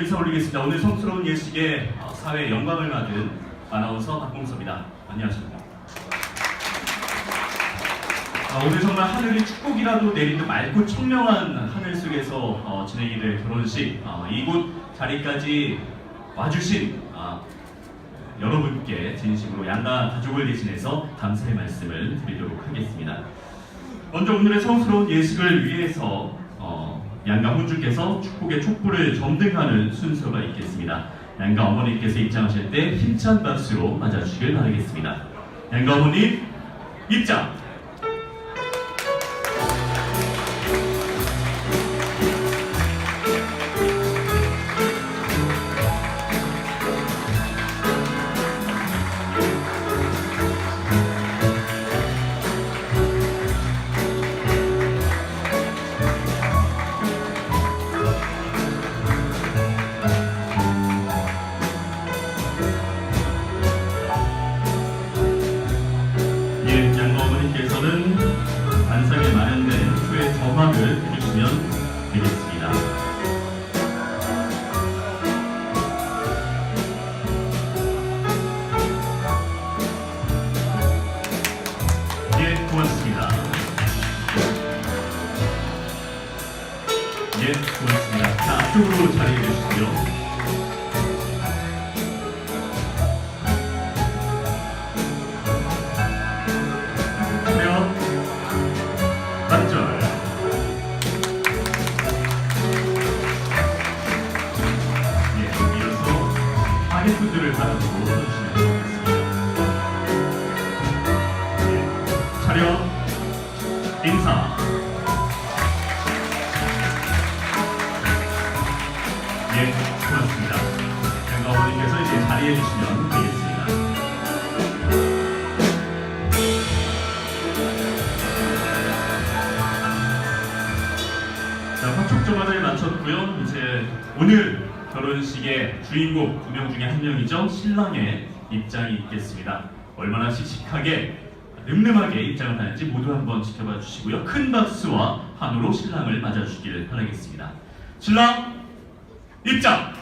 인사 올리겠습니다. 오늘 성스러운 예식에 어, 사회 영광을 받은 아나운서 박봉서입니다. 안녕하십니까. 아, 오늘 정말 하늘이 축복이라도 내리는 맑고 청명한 하늘 속에서 어, 진행이 될 결혼식 어, 이곳 자리까지 와주신 아, 여러분께 진심으로 양가 가족을 대신해서 감사의 말씀을 드리도록 하겠습니다. 먼저 오늘의 성스러운 예식을 위해서 어, 양가 혼주께서 축복의 촛불을 점등하는 순서가 있겠습니다. 양가 어머니께서 입장하실 때 힘찬 박수로 맞아주시길 바라겠습니다. 양가 어머니 입장! 어머니께서는 반상에 마련된 후의 정화를 해주시면 되겠습니다. 예, 고맙습니다. 예, 고맙습니다. 자, 앞쪽으로 자리해 주시고요. 인사 예, 고맙습니다. 양가 어머니께서 이제 자리해 주시면 되겠습니다. 자, 화촉정화를 마쳤고요. 이제 오늘 결혼식의 주인공 두 명 중에 한 명이죠. 신랑의 입장이 있겠습니다. 얼마나 씩씩하게 늠름하게 입장을 하는지 모두 한번 지켜봐 주시고요. 큰 박수와 한우로 신랑을 맞아주시기를 바라겠습니다. 신랑 입장!